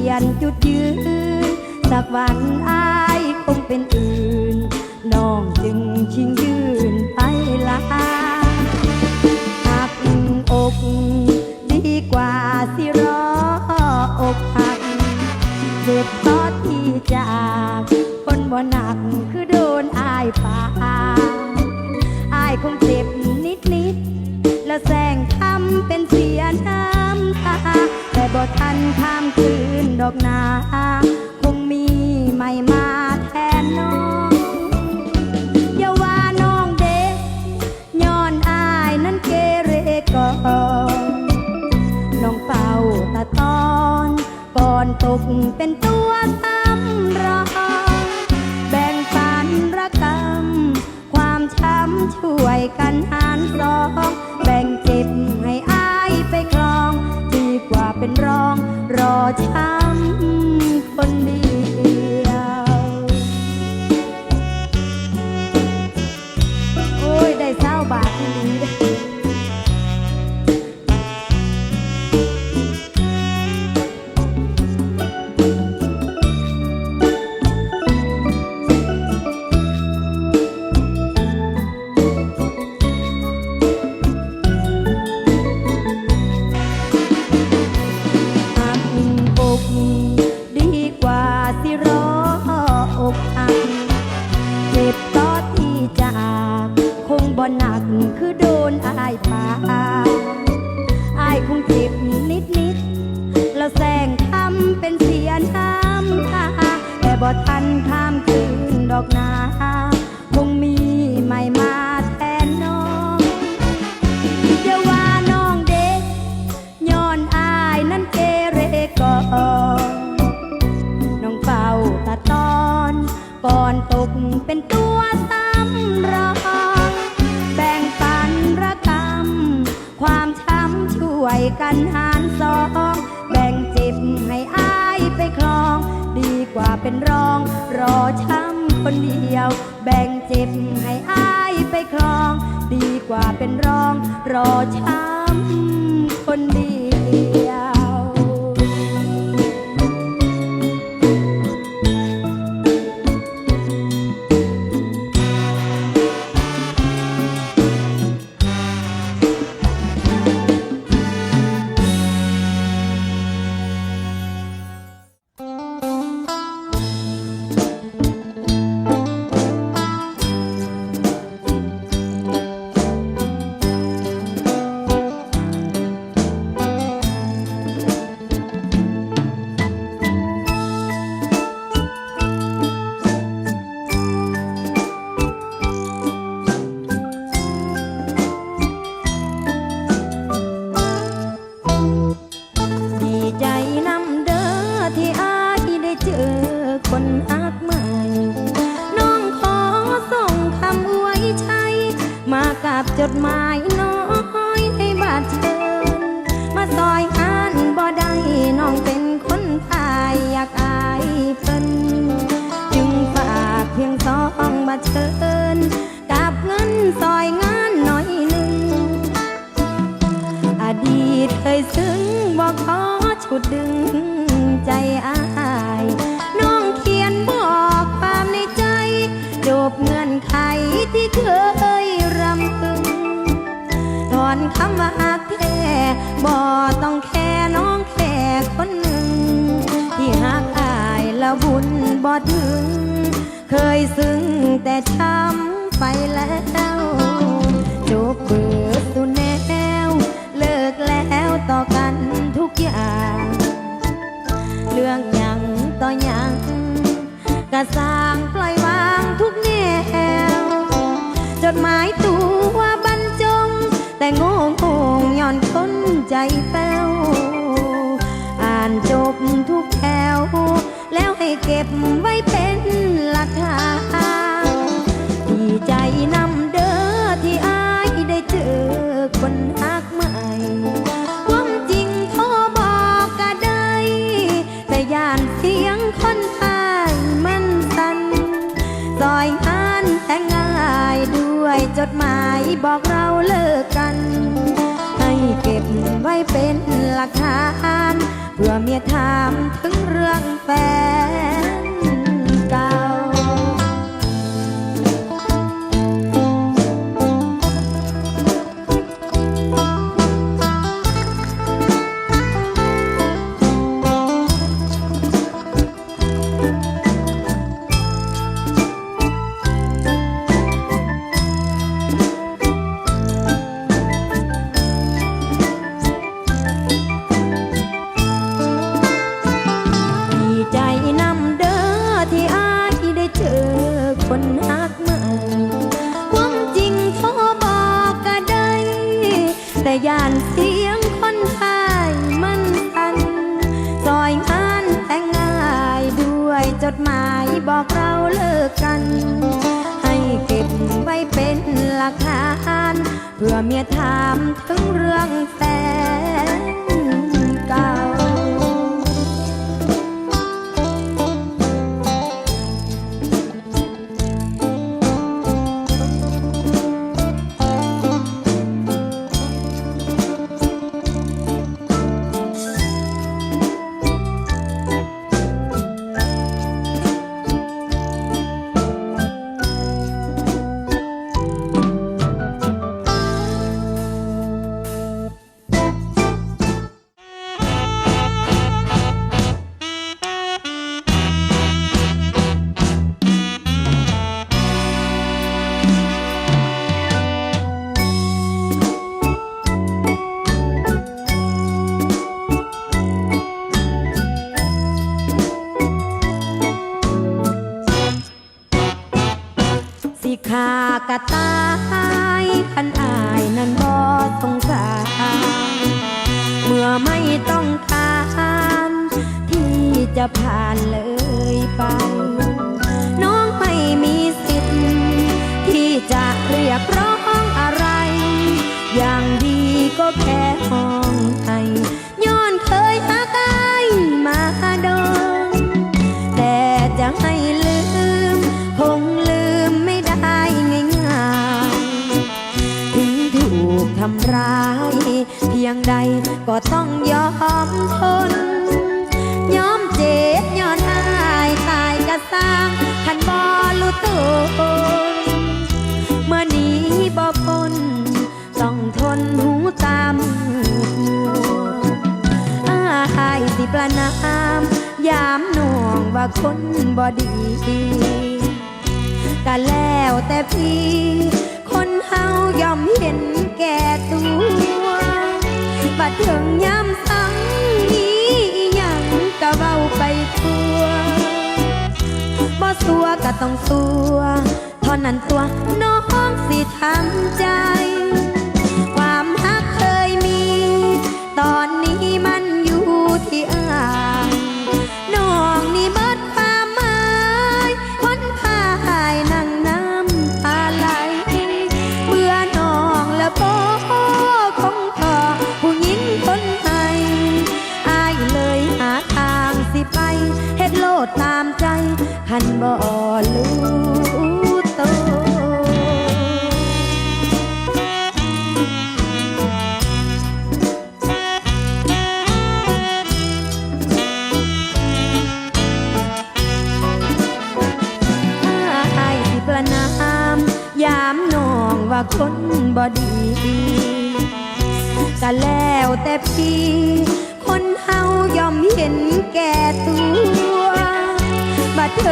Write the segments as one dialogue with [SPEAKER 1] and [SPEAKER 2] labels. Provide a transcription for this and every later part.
[SPEAKER 1] ลี่ยนจุดยืน สักวันอายคงเป็นอื่น น้องจึงชิงยืนไปลาหักอกดีกว่าสิรออกหักเจ็บตอนที่จากคนบ่หนักคือโดนอายปาอายคงเจ็บนิดนิดแล้วแสงทำเป็นเสียน้ำตาแต่บ่ทันทา อกนาคงมีไม่มาแทนน้องอย่าว่าน้องเด็กย้อนอายนั้นเกเรก่อนน้องเป่าตะตอน ก่อนตกเป็นตัวตำรองแบ่งปันระกำความช้ำช่วยกันหารสอง แบ่งเจ็บให้อายไปคลอง ดีกว่าเป็นรองรอช้า รอช้ำคนเดียว แบ่งเจ็บให้อายไปครอง ดีกว่าเป็นรอง รอช้ำคนเดียว คำว่าหักแท้บ่ต้องแค่น้องแค่คนหนึ่ง ที่หักอายแล้วบุญบ่ถึง เคยซึ้งแต่ช้ำไปแล้วจบเบิดสุดแนว เลิกแล้วต่อกันทุกอย่าง เรื่องยังต่อยังก็สางปล่อยวางทุกแนว จดหมาย โง่งงย้อนคนใจแป้วอ่านจบทุกแถว แล้วให้เก็บไว้เป็นหลักฐานดีใจนำเด้อที่อายได้เจอคนฮักใหม่ความจริงโทรบอกก็ได้ แต่ย่านเสียงคนทายมันสันซอยงานแต่งง่ายด้วยจดหมายบอกเรา เลิกกัน ให้เก็บไว้เป็นหลักฐาน เพื่อเมียถามถึงเรื่องแฟน ขากะตายคันอายนั้นบ่องการเมื่อไม่ต้องการที่จะผ่านเลยไป น้องไม่มีสิทธิ์ที่จะเรียกร้องอะไร อย่างดีก็แค่ห้องไทยย้อนเคยหากอายมาโดนาย เพียงใดก็ต้องยอมทน ยอมเจ็บยอมอายตายกระสร้างทันบอลุตุนเมื่อนี้บ่พ้นต้องทนหูตามอายสิประนามยามหน่วงว่าคนบอดีก็แล้วแต่พี่ คนเฮายอมเห็น แก่ตัวบาดเถึงยามสังนี้ยังกะเบาไปตัว บ่สัวก็ต้องสัวท่านั้นตัวน้องสิทำใจ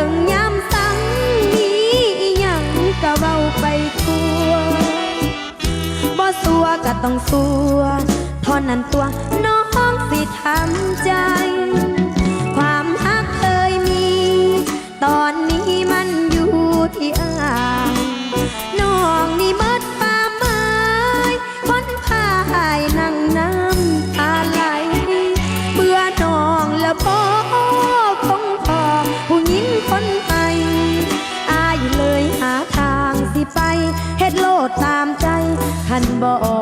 [SPEAKER 1] ถึงยามสังนี้ยังกะเว้าไปทั่วบ่สัวก็ต้องสัวท่อนั้นตัวน้องสิทำใจานบ่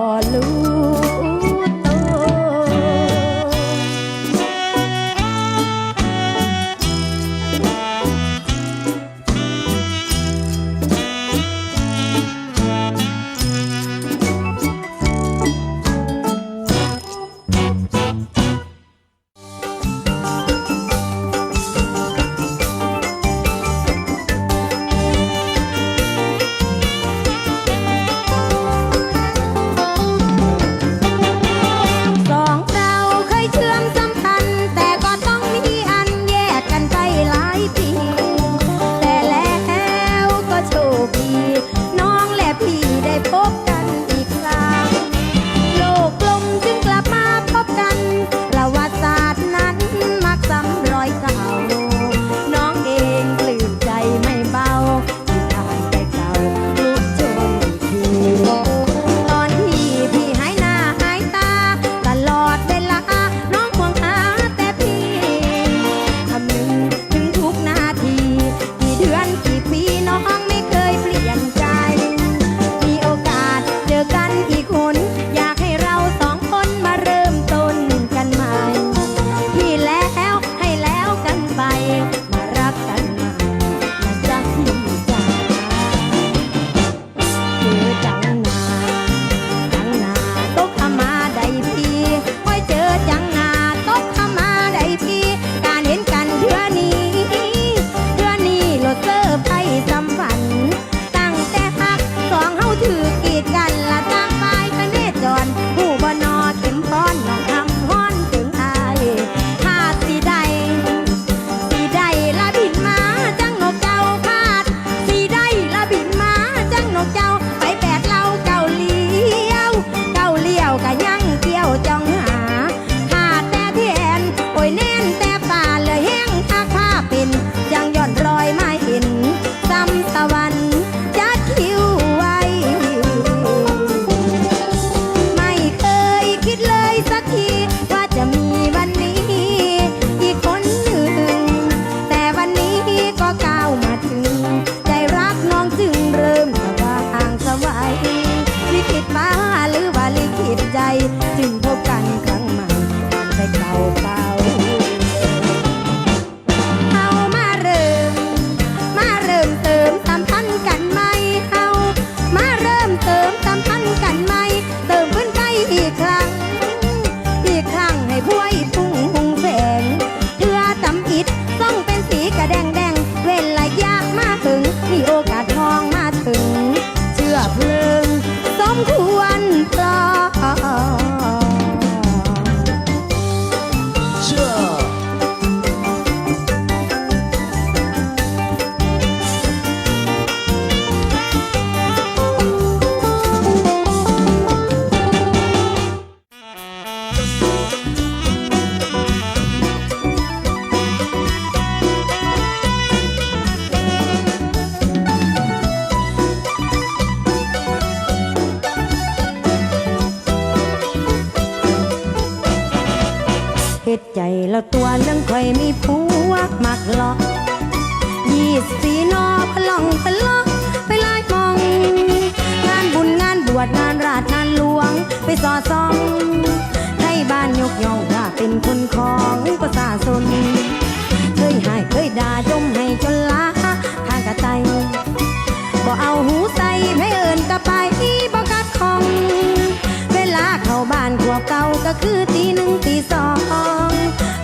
[SPEAKER 1] เก่าก็คือตีหนึ่งตีสอง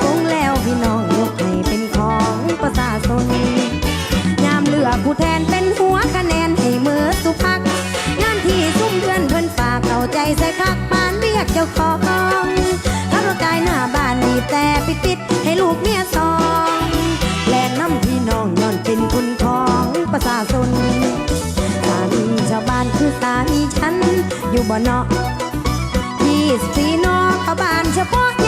[SPEAKER 1] คงแล้วพี่น้องยกให้เป็นของประชาชนยามเลือกผู้แทนเป็นหัวคะแนนให้เมื่อสุพักงานที่ซุ่มเพื่อนเพิ่อนฝากเข้าใจใส่คักปานเรียกเจ้าของขับรถกายหน้าบ้านบีบแต่ปิดปิดให้ลูกเมียสองแลนน้ำพี่น้องย้อนเป็นคนของประชาชนสามีชาวบ้านคือสามีฉันอยู่บ่เนาะ สิบสี่น้องเขาบ้านเฉพาะ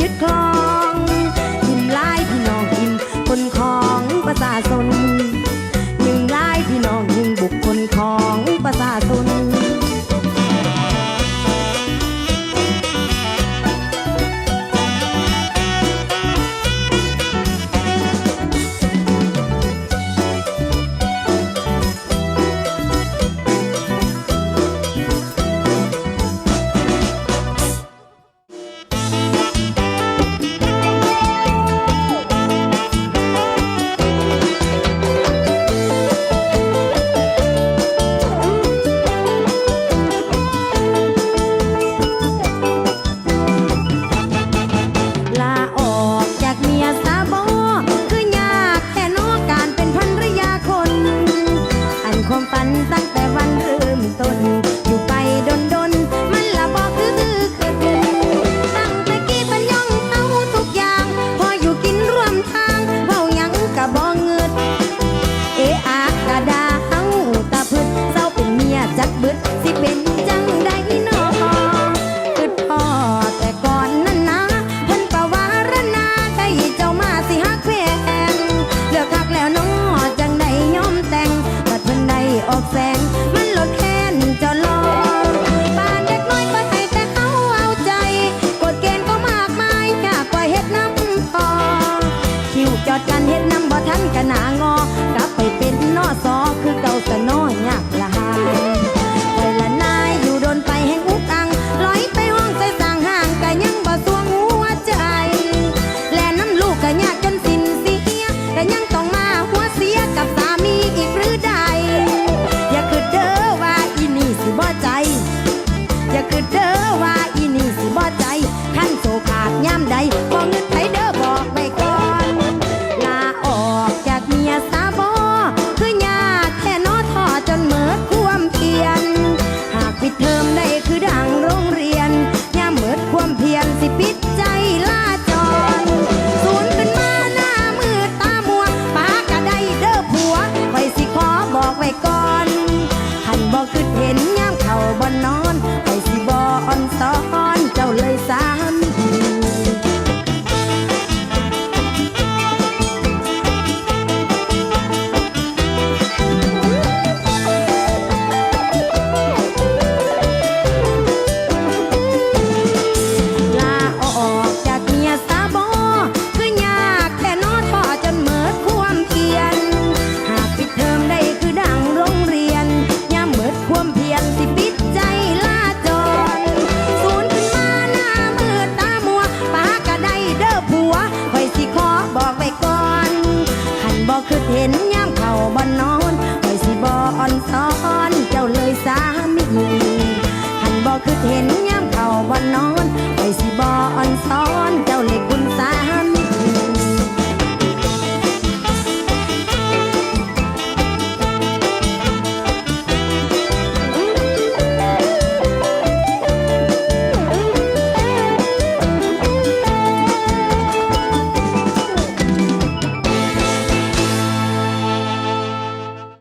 [SPEAKER 1] ยึดคลอง ทินลายพี่น้องทินคนของประสาสน open